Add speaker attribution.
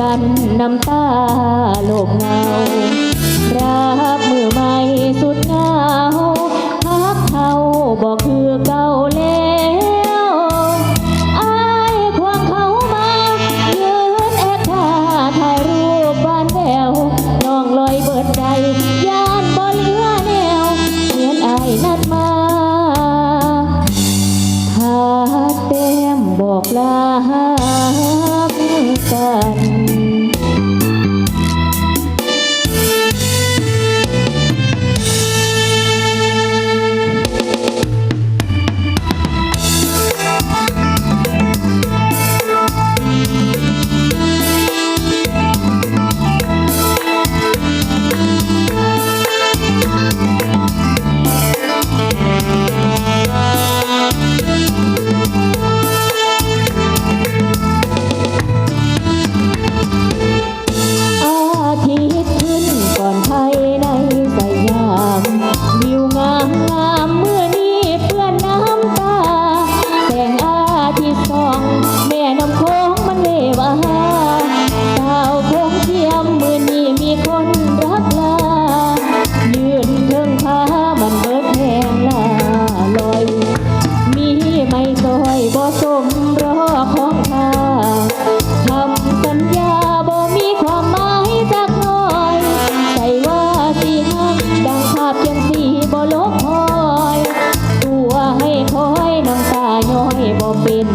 Speaker 1: กันน้ำตาหลบเงา รับมือใหม่สุดเงาพักเขาบอก แต้มบอกลากัน บ่เป็น